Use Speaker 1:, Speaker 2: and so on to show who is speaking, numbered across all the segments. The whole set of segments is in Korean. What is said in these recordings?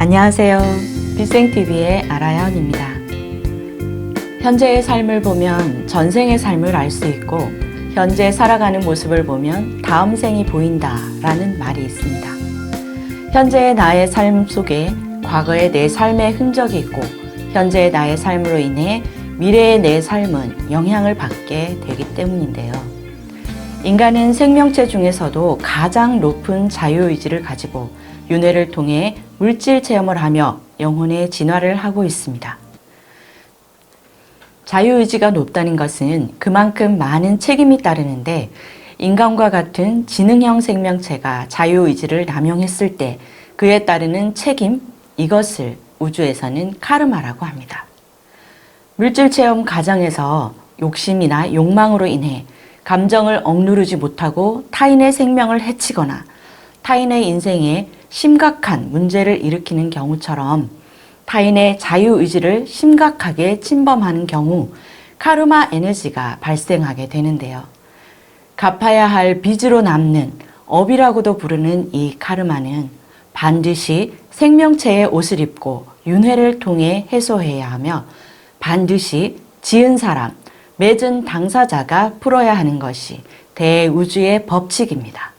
Speaker 1: 안녕하세요. 빌생TV의 아라연입니다. 현재의 삶을 보면 전생의 삶을 알 수 있고, 현재 살아가는 모습을 보면 다음 생이 보인다 라는 말이 있습니다. 현재의 나의 삶 속에 과거의 내 삶의 흔적이 있고, 현재의 나의 삶으로 인해 미래의 내 삶은 영향을 받게 되기 때문인데요. 인간은 생명체 중에서도 가장 높은 자유의지를 가지고 윤회를 통해 물질 체험을 하며 영혼의 진화를 하고 있습니다. 자유의지가 높다는 것은 그만큼 많은 책임이 따르는데 인간과 같은 지능형 생명체가 자유의지를 남용했을 때 그에 따르는 책임, 이것을 우주에서는 카르마라고 합니다. 물질 체험 과정에서 욕심이나 욕망으로 인해 감정을 억누르지 못하고 타인의 생명을 해치거나 타인의 인생에 심각한 문제를 일으키는 경우처럼 타인의 자유의지를 심각하게 침범하는 경우 카르마 에너지가 발생하게 되는데요. 갚아야 할 빚으로 남는 업이라고도 부르는 이 카르마는 반드시 생명체의 옷을 입고 윤회를 통해 해소해야 하며 반드시 지은 사람, 맺은 당사자가 풀어야 하는 것이 대우주의 법칙입니다.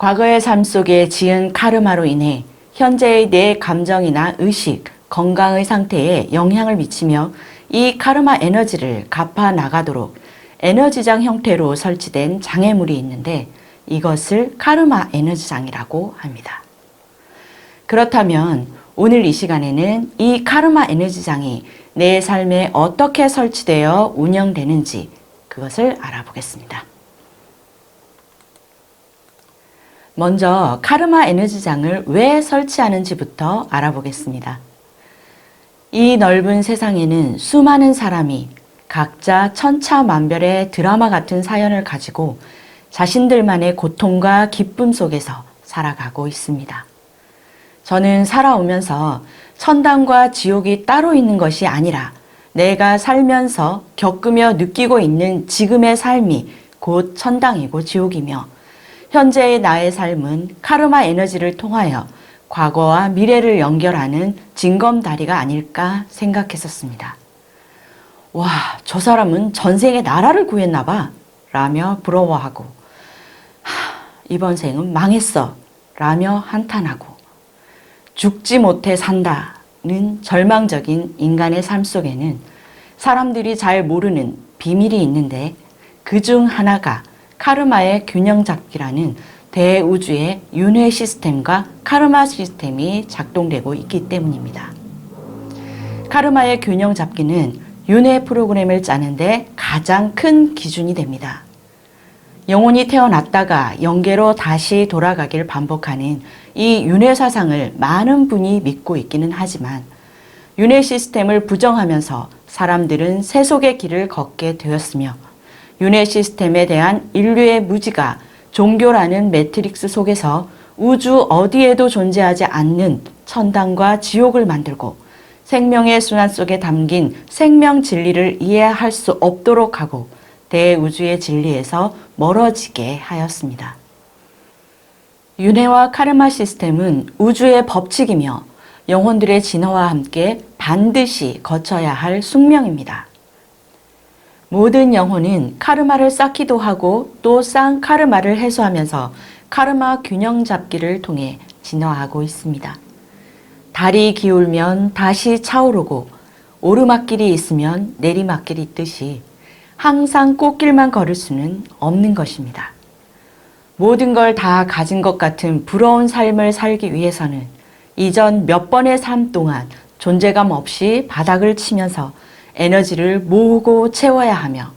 Speaker 1: 과거의 삶 속에 지은 카르마로 인해 현재의 내 감정이나 의식, 건강의 상태에 영향을 미치며 이 카르마 에너지를 갚아 나가도록 에너지장 형태로 설치된 장애물이 있는데 이것을 카르마 에너지장이라고 합니다. 그렇다면 오늘 이 시간에는 이 카르마 에너지장이 내 삶에 어떻게 설치되어 운영되는지 그것을 알아보겠습니다. 먼저 카르마 에너지장을 왜 설치하는지부터 알아보겠습니다. 이 넓은 세상에는 수많은 사람이 각자 천차만별의 드라마 같은 사연을 가지고 자신들만의 고통과 기쁨 속에서 살아가고 있습니다. 저는 살아오면서 천당과 지옥이 따로 있는 것이 아니라 내가 살면서 겪으며 느끼고 있는 지금의 삶이 곧 천당이고 지옥이며 현재의 나의 삶은 카르마 에너지를 통하여 과거와 미래를 연결하는 징검다리가 아닐까 생각했었습니다. 와, 저 사람은 전생에 나라를 구했나 봐. 라며 부러워하고, 하, 이번 생은 망했어. 라며 한탄하고, 죽지 못해 산다는 절망적인 인간의 삶 속에는 사람들이 잘 모르는 비밀이 있는데 그 중 하나가 카르마의 균형 잡기라는 대우주의 윤회 시스템과 카르마 시스템이 작동되고 있기 때문입니다. 카르마의 균형 잡기는 윤회 프로그램을 짜는데 가장 큰 기준이 됩니다. 영혼이 태어났다가 영계로 다시 돌아가길 반복하는 이 윤회 사상을 많은 분이 믿고 있기는 하지만 윤회 시스템을 부정하면서 사람들은 세속의 길을 걷게 되었으며 윤회 시스템에 대한 인류의 무지가 종교라는 매트릭스 속에서 우주 어디에도 존재하지 않는 천당과 지옥을 만들고 생명의 순환 속에 담긴 생명 진리를 이해할 수 없도록 하고 대우주의 진리에서 멀어지게 하였습니다. 윤회와 카르마 시스템은 우주의 법칙이며 영혼들의 진화와 함께 반드시 거쳐야 할 숙명입니다. 모든 영혼은 카르마를 쌓기도 하고 또 쌓은 카르마를 해소하면서 카르마 균형 잡기를 통해 진화하고 있습니다. 달이 기울면 다시 차오르고 오르막길이 있으면 내리막길이 있듯이 항상 꽃길만 걸을 수는 없는 것입니다. 모든 걸 다 가진 것 같은 부러운 삶을 살기 위해서는 이전 몇 번의 삶 동안 존재감 없이 바닥을 치면서 에너지를 모으고 채워야 하며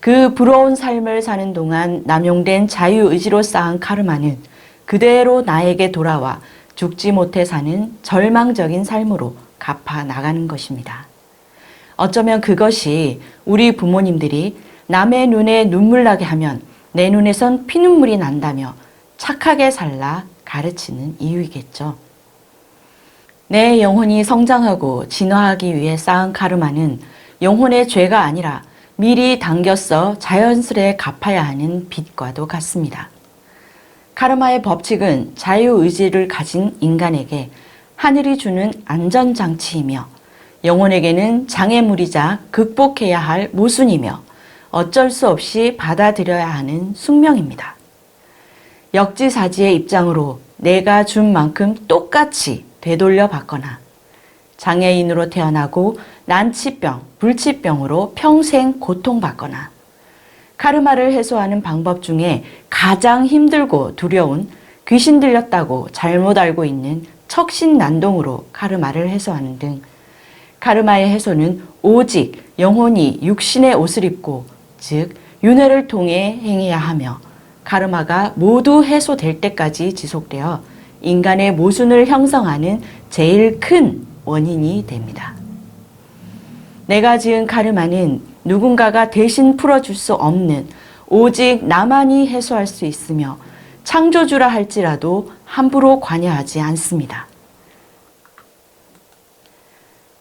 Speaker 1: 그 부러운 삶을 사는 동안 남용된 자유의지로 쌓은 카르마는 그대로 나에게 돌아와 죽지 못해 사는 절망적인 삶으로 갚아 나가는 것입니다. 어쩌면 그것이 우리 부모님들이 남의 눈에 눈물 나게 하면 내 눈에선 피눈물이 난다며 착하게 살라 가르치는 이유이겠죠. 내 영혼이 성장하고 진화하기 위해 쌓은 카르마는 영혼의 죄가 아니라 미리 당겼어 자연스레 갚아야 하는 빚과도 같습니다. 카르마의 법칙은 자유의지를 가진 인간에게 하늘이 주는 안전장치이며 영혼에게는 장애물이자 극복해야 할 모순이며 어쩔 수 없이 받아들여야 하는 숙명입니다. 역지사지의 입장으로 내가 준 만큼 똑같이 되돌려 받거나 장애인으로 태어나고 난치병, 불치병으로 평생 고통받거나 카르마를 해소하는 방법 중에 가장 힘들고 두려운 귀신 들렸다고 잘못 알고 있는 척신난동으로 카르마를 해소하는 등 카르마의 해소는 오직 영혼이 육신의 옷을 입고 즉 윤회를 통해 행해야 하며 카르마가 모두 해소될 때까지 지속되어 인간의 모순을 형성하는 제일 큰 원인이 됩니다. 내가 지은 카르마는 누군가가 대신 풀어줄 수 없는 오직 나만이 해소할 수 있으며 창조주라 할지라도 함부로 관여하지 않습니다.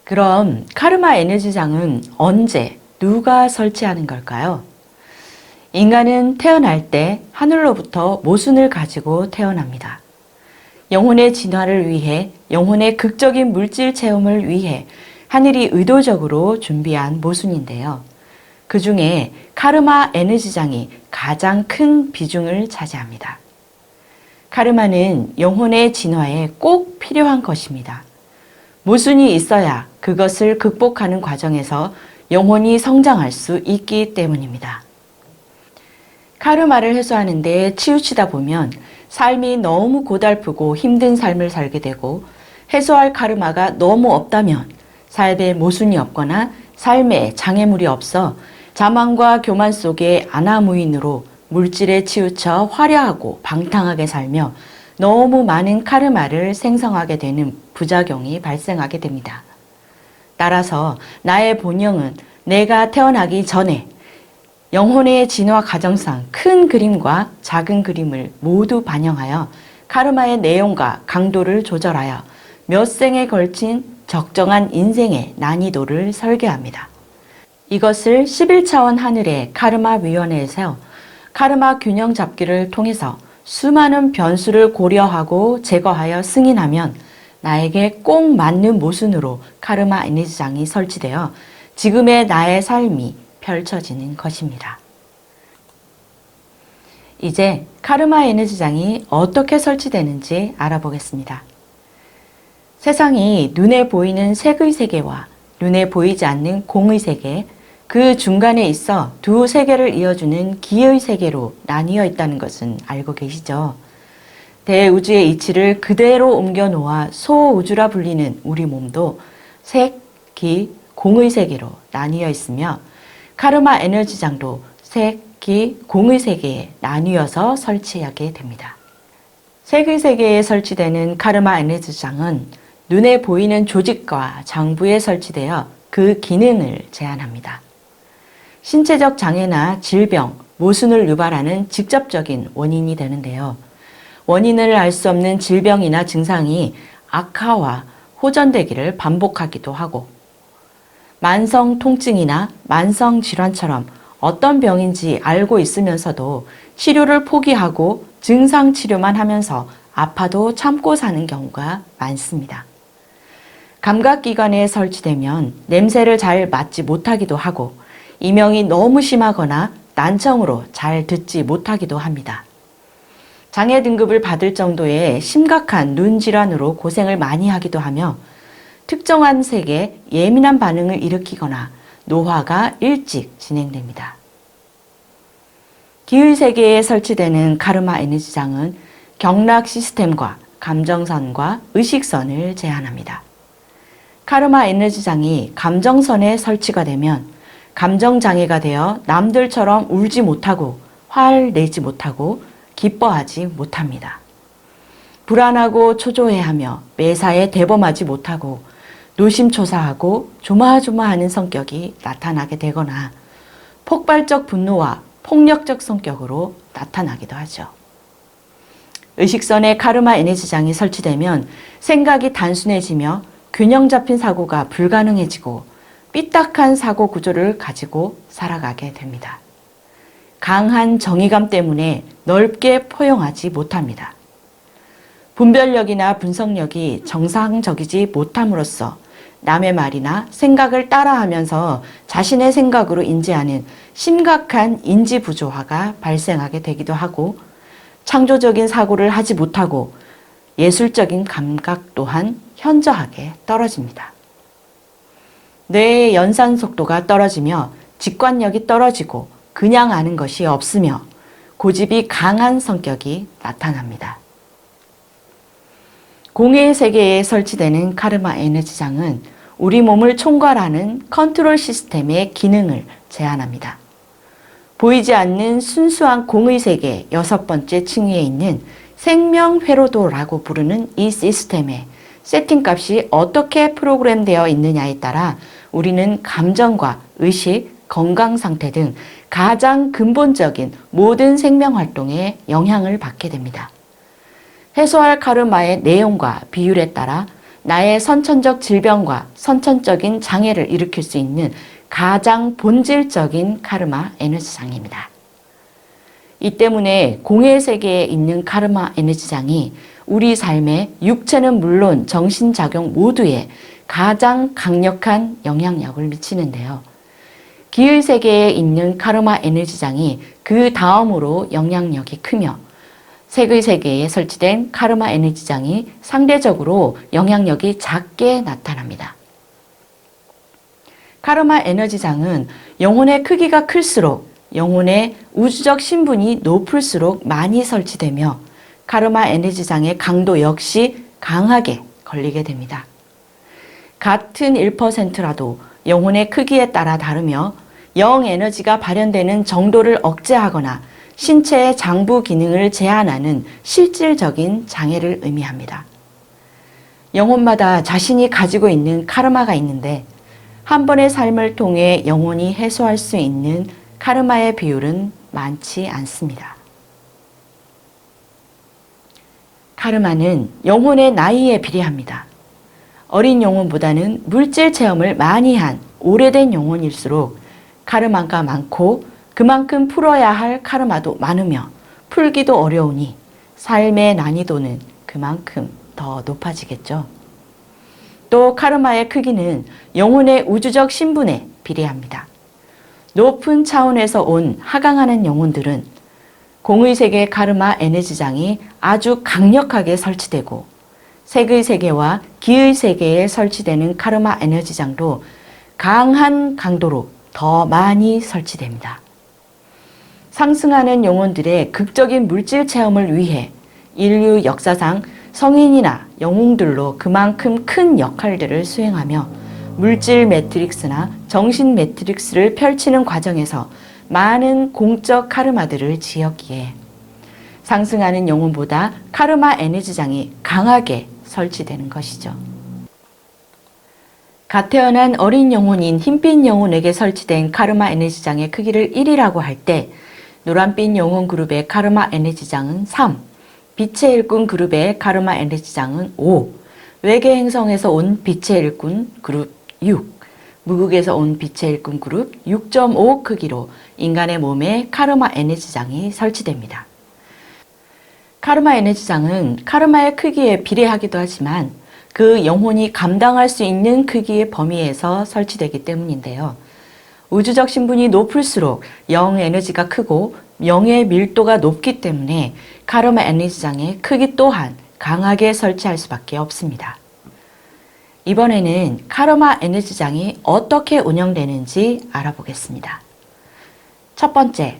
Speaker 1: 그럼 카르마 에너지장은 언제 누가 설치하는 걸까요? 인간은 태어날 때 하늘로부터 모순을 가지고 태어납니다. 영혼의 진화를 위해 영혼의 극적인 물질 체험을 위해 하늘이 의도적으로 준비한 모순인데요. 그 중에 카르마 에너지장이 가장 큰 비중을 차지합니다. 카르마는 영혼의 진화에 꼭 필요한 것입니다. 모순이 있어야 그것을 극복하는 과정에서 영혼이 성장할 수 있기 때문입니다. 카르마를 해소하는데 치우치다 보면 삶이 너무 고달프고 힘든 삶을 살게 되고 해소할 카르마가 너무 없다면 삶에 모순이 없거나 삶에 장애물이 없어 자만과 교만 속에 아나무인으로 물질에 치우쳐 화려하고 방탕하게 살며 너무 많은 카르마를 생성하게 되는 부작용이 발생하게 됩니다. 따라서 나의 본영은 내가 태어나기 전에 영혼의 진화 과정상 큰 그림과 작은 그림을 모두 반영하여 카르마의 내용과 강도를 조절하여 몇 생에 걸친 적정한 인생의 난이도를 설계합니다. 이것을 11차원 하늘의 카르마 위원회에서 카르마 균형 잡기를 통해서 수많은 변수를 고려하고 제거하여 승인하면 나에게 꼭 맞는 모순으로 카르마 에너지장이 설치되어 지금의 나의 삶이 펼쳐지는 것입니다. 이제 카르마 에너지장이 어떻게 설치되는지 알아보겠습니다. 세상이 눈에 보이는 색의 세계와 눈에 보이지 않는 공의 세계, 그 중간에 있어 두 세계를 이어주는 기의 세계로 나뉘어 있다는 것은 알고 계시죠? 대우주의 이치를 그대로 옮겨 놓아 소우주라 불리는 우리 몸도 색, 기, 공의 세계로 나뉘어 있으며 카르마 에너지장도 색, 기, 공의 세계에 나뉘어서 설치하게 됩니다. 색의 세계에 설치되는 카르마 에너지장은 눈에 보이는 조직과 장부에 설치되어 그 기능을 제한합니다. 신체적 장애나 질병, 모순을 유발하는 직접적인 원인이 되는데요. 원인을 알 수 없는 질병이나 증상이 악화와 호전되기를 반복하기도 하고, 만성 통증이나 만성 질환처럼 어떤 병인지 알고 있으면서도 치료를 포기하고 증상 치료만 하면서 아파도 참고 사는 경우가 많습니다. 감각기관에 설치되면 냄새를 잘 맡지 못하기도 하고 이명이 너무 심하거나 난청으로 잘 듣지 못하기도 합니다. 장애 등급을 받을 정도의 심각한 눈 질환으로 고생을 많이 하기도 하며 특정한 색에 예민한 반응을 일으키거나 노화가 일찍 진행됩니다. 기의 세계에 설치되는 카르마 에너지장은 경락 시스템과 감정선과 의식선을 제한합니다. 카르마 에너지장이 감정선에 설치가 되면 감정 장애가 되어 남들처럼 울지 못하고 화를 내지 못하고 기뻐하지 못합니다. 불안하고 초조해하며 매사에 대범하지 못하고 노심초사하고 조마조마하는 성격이 나타나게 되거나 폭발적 분노와 폭력적 성격으로 나타나기도 하죠. 의식선에 카르마 에너지장이 설치되면 생각이 단순해지며 균형 잡힌 사고가 불가능해지고 삐딱한 사고 구조를 가지고 살아가게 됩니다. 강한 정의감 때문에 넓게 포용하지 못합니다. 분별력이나 분석력이 정상적이지 못함으로써 남의 말이나 생각을 따라하면서 자신의 생각으로 인지하는 심각한 인지 부조화가 발생하게 되기도 하고 창조적인 사고를 하지 못하고 예술적인 감각 또한 현저하게 떨어집니다. 뇌의 연산 속도가 떨어지며 직관력이 떨어지고 그냥 아는 것이 없으며 고집이 강한 성격이 나타납니다. 공의 세계에 설치되는 카르마 에너지장은 우리 몸을 총괄하는 컨트롤 시스템의 기능을 제한합니다. 보이지 않는 순수한 공의 세계 여섯 번째 층위에 있는 생명 회로도라고 부르는 이 시스템의 세팅 값이 어떻게 프로그램되어 있느냐에 따라 우리는 감정과 의식, 건강 상태 등 가장 근본적인 모든 생명 활동에 영향을 받게 됩니다. 해소할 카르마의 내용과 비율에 따라 나의 선천적 질병과 선천적인 장애를 일으킬 수 있는 가장 본질적인 카르마 에너지장입니다. 이 때문에 공의 세계에 있는 카르마 에너지장이 우리 삶의 육체는 물론 정신작용 모두에 가장 강력한 영향력을 미치는데요. 기의 세계에 있는 카르마 에너지장이 그 다음으로 영향력이 크며 색의 세계에 설치된 카르마 에너지장이 상대적으로 영향력이 작게 나타납니다. 카르마 에너지장은 영혼의 크기가 클수록 영혼의 우주적 신분이 높을수록 많이 설치되며 카르마 에너지장의 강도 역시 강하게 걸리게 됩니다. 같은 1%라도 영혼의 크기에 따라 다르며 영 에너지가 발현되는 정도를 억제하거나 신체의 장부 기능을 제한하는 실질적인 장애를 의미합니다. 영혼마다 자신이 가지고 있는 카르마가 있는데 한 번의 삶을 통해 영혼이 해소할 수 있는 카르마의 비율은 많지 않습니다. 카르마는 영혼의 나이에 비례합니다. 어린 영혼보다는 물질 체험을 많이 한 오래된 영혼일수록 카르마가 많고 그만큼 풀어야 할 카르마도 많으며 풀기도 어려우니 삶의 난이도는 그만큼 더 높아지겠죠. 또 카르마의 크기는 영혼의 우주적 신분에 비례합니다. 높은 차원에서 온 하강하는 영혼들은 공의 세계 카르마 에너지장이 아주 강력하게 설치되고 색의 세계와 기의 세계에 설치되는 카르마 에너지장도 강한 강도로 더 많이 설치됩니다. 상승하는 영혼들의 극적인 물질 체험을 위해 인류 역사상 성인이나 영웅들로 그만큼 큰 역할들을 수행하며 물질 매트릭스나 정신 매트릭스를 펼치는 과정에서 많은 공적 카르마들을 지었기에 상승하는 영혼보다 카르마 에너지장이 강하게 설치되는 것이죠. 갓 태어난 어린 영혼인 흰빛 영혼에게 설치된 카르마 에너지장의 크기를 1이라고 할때 노란빛 영혼 그룹의 카르마 에너지장은 3, 빛의 일꾼 그룹의 카르마 에너지장은 5, 외계 행성에서 온 빛의 일꾼 그룹 6, 무국에서 온 빛의 일꾼 그룹 6.5 크기로 인간의 몸에 카르마 에너지장이 설치됩니다. 카르마 에너지장은 카르마의 크기에 비례하기도 하지만 그 영혼이 감당할 수 있는 크기의 범위에서 설치되기 때문인데요. 우주적 신분이 높을수록 영 에너지가 크고 영의 밀도가 높기 때문에 카르마 에너지장의 크기 또한 강하게 설치할 수밖에 없습니다. 이번에는 카르마 에너지장이 어떻게 운영되는지 알아보겠습니다. 첫 번째,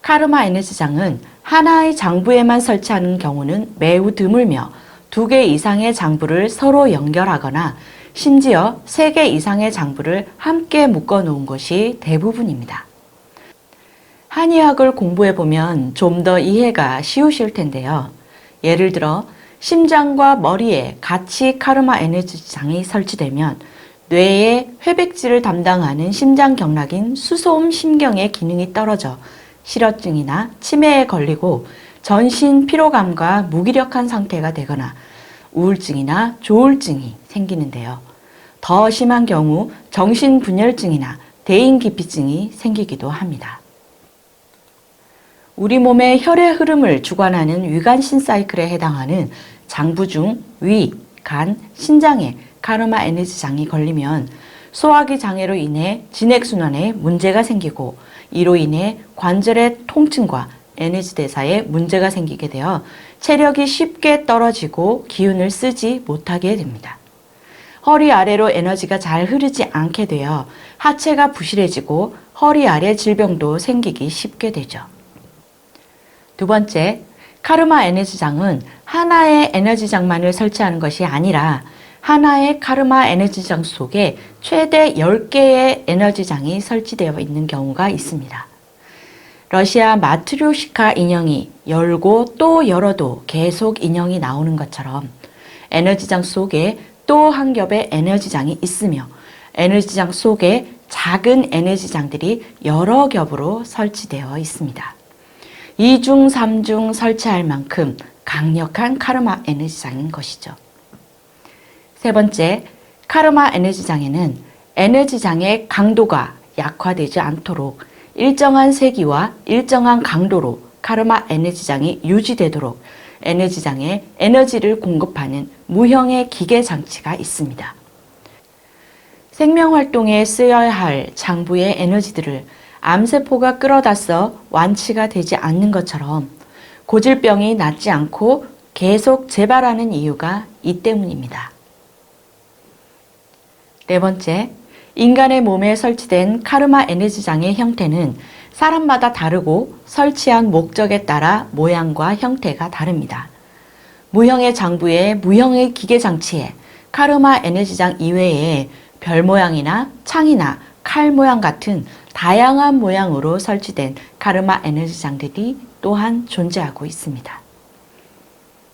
Speaker 1: 카르마 에너지장은 하나의 장부에만 설치하는 경우는 매우 드물며 두 개 이상의 장부를 서로 연결하거나 심지어 세개 이상의 장부를 함께 묶어 놓은 것이 대부분입니다. 한의학을 공부해 보면 좀 더 이해가 쉬우실 텐데요. 예를 들어 심장과 머리에 같이 카르마 에너지장이 설치되면 뇌의 회백질을 담당하는 심장 경락인 수소음 심경의 기능이 떨어져 실어증이나 치매에 걸리고 전신 피로감과 무기력한 상태가 되거나 우울증이나 조울증이 생기는데요. 더 심한 경우 정신분열증이나 대인기피증이 생기기도 합니다. 우리 몸의 혈의 흐름을 주관하는 위간신 사이클에 해당하는 장부 중 위, 간, 신장에 카르마 에너지 장이 걸리면 소화기 장애로 인해 진액순환에 문제가 생기고 이로 인해 관절의 통증과 에너지 대사에 문제가 생기게 되어 체력이 쉽게 떨어지고 기운을 쓰지 못하게 됩니다. 허리 아래로 에너지가 잘 흐르지 않게 되어 하체가 부실해지고 허리 아래 질병도 생기기 쉽게 되죠. 두 번째, 카르마 에너지장은 하나의 에너지장만을 설치하는 것이 아니라 하나의 카르마 에너지장 속에 최대 10개의 에너지장이 설치되어 있는 경우가 있습니다. 러시아 마트료시카 인형이 열고 또 열어도 계속 인형이 나오는 것처럼 에너지장 속에 또 한 겹의 에너지장이 있으며 에너지장 속에 작은 에너지장들이 여러 겹으로 설치되어 있습니다. 2중, 3중 설치할 만큼 강력한 카르마 에너지장인 것이죠. 세 번째, 카르마 에너지장에는 에너지장의 강도가 약화되지 않도록 일정한 세기와 일정한 강도로 카르마 에너지장이 유지되도록 에너지장에 에너지를 공급하는 무형의 기계 장치가 있습니다. 생명 활동에 쓰여야 할 장부의 에너지들을 암세포가 끌어다 써 완치가 되지 않는 것처럼 고질병이 낫지 않고 계속 재발하는 이유가 이 때문입니다. 네 번째, 인간의 몸에 설치된 카르마 에너지장의 형태는 사람마다 다르고 설치한 목적에 따라 모양과 형태가 다릅니다. 무형의 장부에 무형의 기계 장치에 카르마 에너지장 이외에 별 모양이나 창이나 칼 모양 같은 다양한 모양으로 설치된 카르마 에너지장들이 또한 존재하고 있습니다.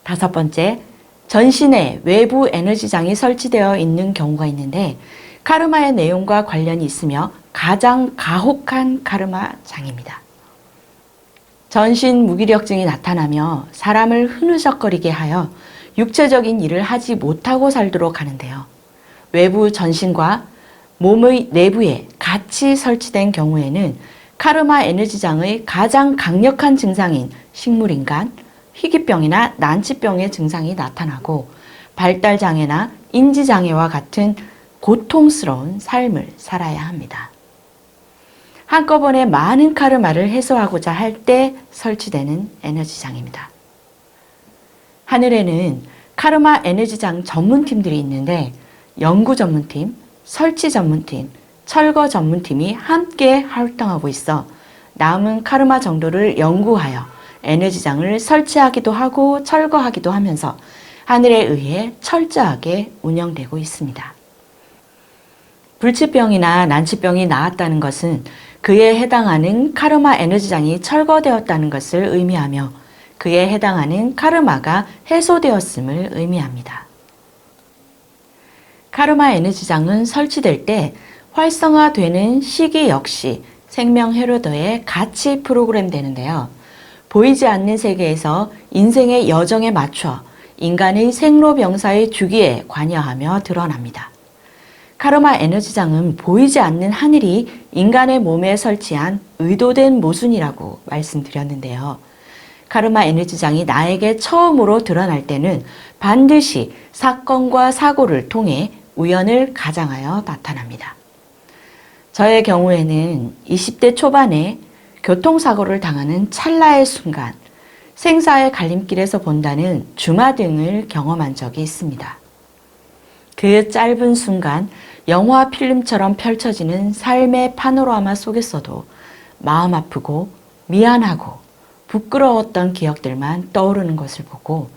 Speaker 1: 다섯 번째, 전신에 외부 에너지장이 설치되어 있는 경우가 있는데 카르마의 내용과 관련이 있으며 가장 가혹한 카르마 장입니다. 전신 무기력증이 나타나며 사람을 흐느적거리게 하여 육체적인 일을 하지 못하고 살도록 하는데요. 외부 전신과 몸의 내부에 같이 설치된 경우에는 카르마 에너지장의 가장 강력한 증상인 식물인간, 희귀병이나 난치병의 증상이 나타나고 발달장애나 인지장애와 같은 고통스러운 삶을 살아야 합니다. 한꺼번에 많은 카르마를 해소하고자 할 때 설치되는 에너지장입니다. 하늘에는 카르마 에너지장 전문팀들이 있는데 연구 전문팀, 설치 전문팀, 철거 전문팀이 함께 활동하고 있어 남은 카르마 정도를 연구하여 에너지장을 설치하기도 하고 철거하기도 하면서 하늘에 의해 철저하게 운영되고 있습니다. 불치병이나 난치병이 나았다는 것은 그에 해당하는 카르마 에너지장이 철거되었다는 것을 의미하며 그에 해당하는 카르마가 해소되었음을 의미합니다. 카르마 에너지장은 설치될 때 활성화되는 시기 역시 생명 헤로더에 같이 프로그램 되는데요. 보이지 않는 세계에서 인생의 여정에 맞춰 인간의 생로병사의 주기에 관여하며 드러납니다. 카르마 에너지장은 보이지 않는 하늘이 인간의 몸에 설치한 의도된 모순이라고 말씀드렸는데요. 카르마 에너지장이 나에게 처음으로 드러날 때는 반드시 사건과 사고를 통해 우연을 가장하여 나타납니다. 저의 경우에는 20대 초반에 교통사고를 당하는 찰나의 순간 생사의 갈림길에서 본다는 주마등을 경험한 적이 있습니다. 그 짧은 순간 영화 필름처럼 펼쳐지는 삶의 파노라마 속에서도 마음 아프고 미안하고 부끄러웠던 기억들만 떠오르는 것을 보고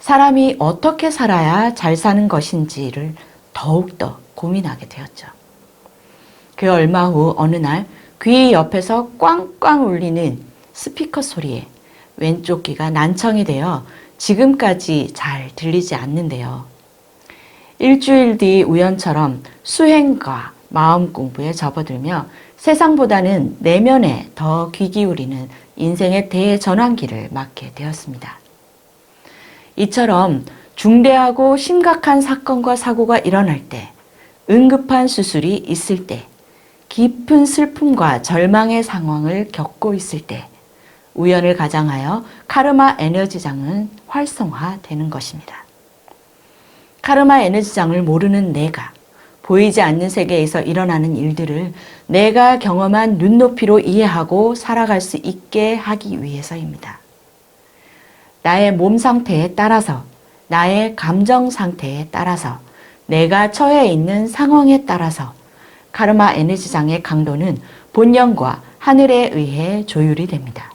Speaker 1: 사람이 어떻게 살아야 잘 사는 것인지를 더욱더 고민하게 되었죠. 그 얼마 후 어느 날 귀 옆에서 꽝꽝 울리는 스피커 소리에 왼쪽 귀가 난청이 되어 지금까지 잘 들리지 않는데요. 일주일 뒤 우연처럼 수행과 마음 공부에 접어들며 세상보다는 내면에 더 귀 기울이는 인생의 대전환기를 맞게 되었습니다. 이처럼 중대하고 심각한 사건과 사고가 일어날 때, 응급한 수술이 있을 때, 깊은 슬픔과 절망의 상황을 겪고 있을 때, 우연을 가장하여 카르마 에너지장은 활성화되는 것입니다. 카르마 에너지장을 모르는 내가 보이지 않는 세계에서 일어나는 일들을 내가 경험한 눈높이로 이해하고 살아갈 수 있게 하기 위해서입니다. 나의 몸 상태에 따라서, 나의 감정 상태에 따라서, 내가 처해 있는 상황에 따라서 카르마 에너지장의 강도는 본연과 하늘에 의해 조율이 됩니다.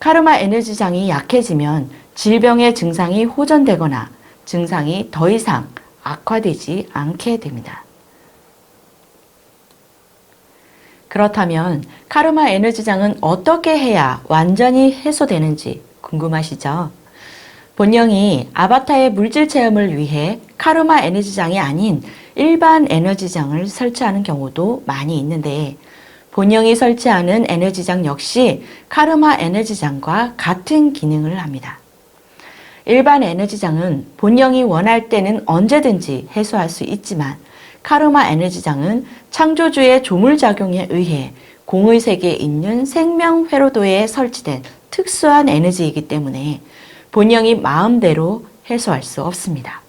Speaker 1: 카르마 에너지장이 약해지면 질병의 증상이 호전되거나 증상이 더 이상 악화되지 않게 됩니다. 그렇다면 카르마 에너지장은 어떻게 해야 완전히 해소되는지 궁금하시죠? 본영이 아바타의 물질 체험을 위해 카르마 에너지장이 아닌 일반 에너지장을 설치하는 경우도 많이 있는데 본영이 설치하는 에너지장 역시 카르마 에너지장과 같은 기능을 합니다. 일반 에너지장은 본영이 원할 때는 언제든지 해소할 수 있지만 카르마 에너지장은 창조주의 조물작용에 의해 공의 세계에 있는 생명 회로도에 설치된 특수한 에너지이기 때문에 본영이 마음대로 해소할 수 없습니다.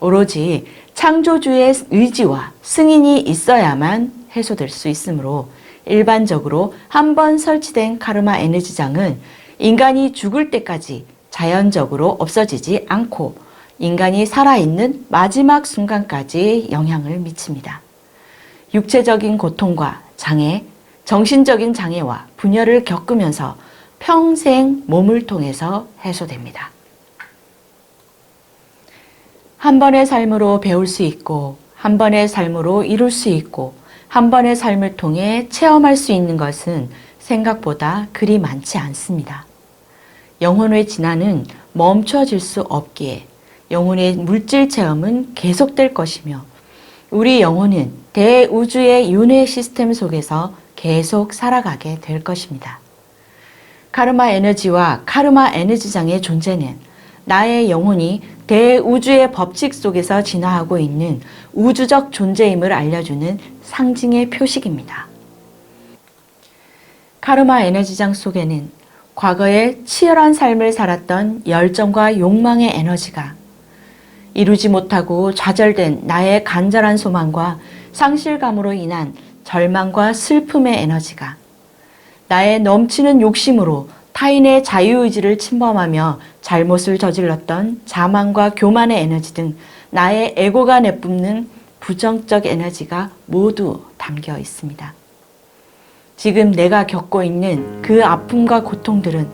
Speaker 1: 오로지 창조주의 의지와 승인이 있어야만 해소될 수 있으므로 일반적으로 한 번 설치된 카르마 에너지장은 인간이 죽을 때까지 자연적으로 없어지지 않고 인간이 살아있는 마지막 순간까지 영향을 미칩니다. 육체적인 고통과 장애, 정신적인 장애와 분열을 겪으면서 평생 몸을 통해서 해소됩니다. 한 번의 삶으로 배울 수 있고, 한 번의 삶으로 이룰 수 있고, 한 번의 삶을 통해 체험할 수 있는 것은 생각보다 그리 많지 않습니다. 영혼의 진화는 멈춰질 수 없기에 영혼의 물질 체험은 계속될 것이며 우리 영혼은 대우주의 윤회 시스템 속에서 계속 살아가게 될 것입니다. 카르마 에너지와 카르마 에너지장의 존재는 나의 영혼이 대우주의 법칙 속에서 진화하고 있는 우주적 존재임을 알려주는 상징의 표식입니다. 카르마 에너지장 속에는 과거에 치열한 삶을 살았던 열정과 욕망의 에너지가 이루지 못하고 좌절된 나의 간절한 소망과 상실감으로 인한 절망과 슬픔의 에너지가 나의 넘치는 욕심으로 타인의 자유의지를 침범하며 잘못을 저질렀던 자만과 교만의 에너지 등 나의 에고가 내뿜는 부정적 에너지가 모두 담겨 있습니다. 지금 내가 겪고 있는 그 아픔과 고통들은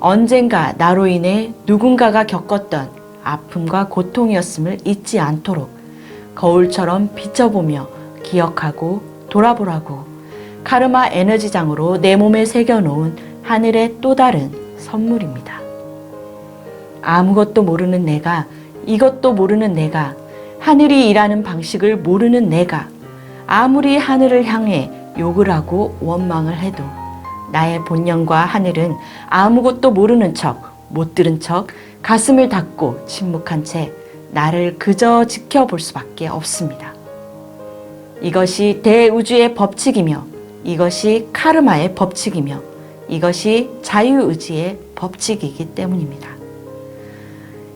Speaker 1: 언젠가 나로 인해 누군가가 겪었던 아픔과 고통이었음을 잊지 않도록 거울처럼 비춰보며 기억하고 돌아보라고 카르마 에너지장으로 내 몸에 새겨놓은 하늘의 또 다른 선물입니다. 아무것도 모르는 내가, 이것도 모르는 내가, 하늘이 일하는 방식을 모르는 내가, 아무리 하늘을 향해 욕을 하고 원망을 해도 나의 본령과 하늘은 아무것도 모르는 척, 못 들은 척, 가슴을 닫고 침묵한 채 나를 그저 지켜볼 수밖에 없습니다. 이것이 대우주의 법칙이며 이것이 카르마의 법칙이며 이것이 자유의지의 법칙이기 때문입니다.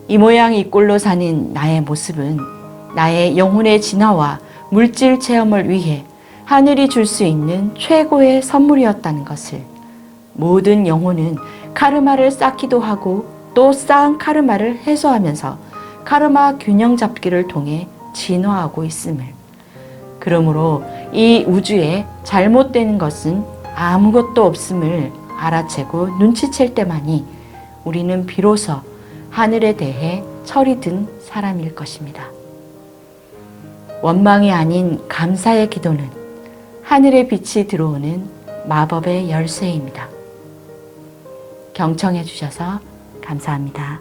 Speaker 1: 이 모양 이 꼴로 사는 나의 모습은 나의 영혼의 진화와 물질 체험을 위해 하늘이 줄 수 있는 최고의 선물이었다는 것을 모든 영혼은 카르마를 쌓기도 하고 또 쌓은 카르마를 해소하면서 카르마 균형 잡기를 통해 진화하고 있음을. 그러므로 이 우주에 잘못되는 것은 아무것도 없음을 알아채고 눈치챌 때만이 우리는 비로소 하늘에 대해 철이 든 사람일 것입니다. 원망이 아닌 감사의 기도는 하늘의 빛이 들어오는 마법의 열쇠입니다. 경청해 주셔서 감사합니다.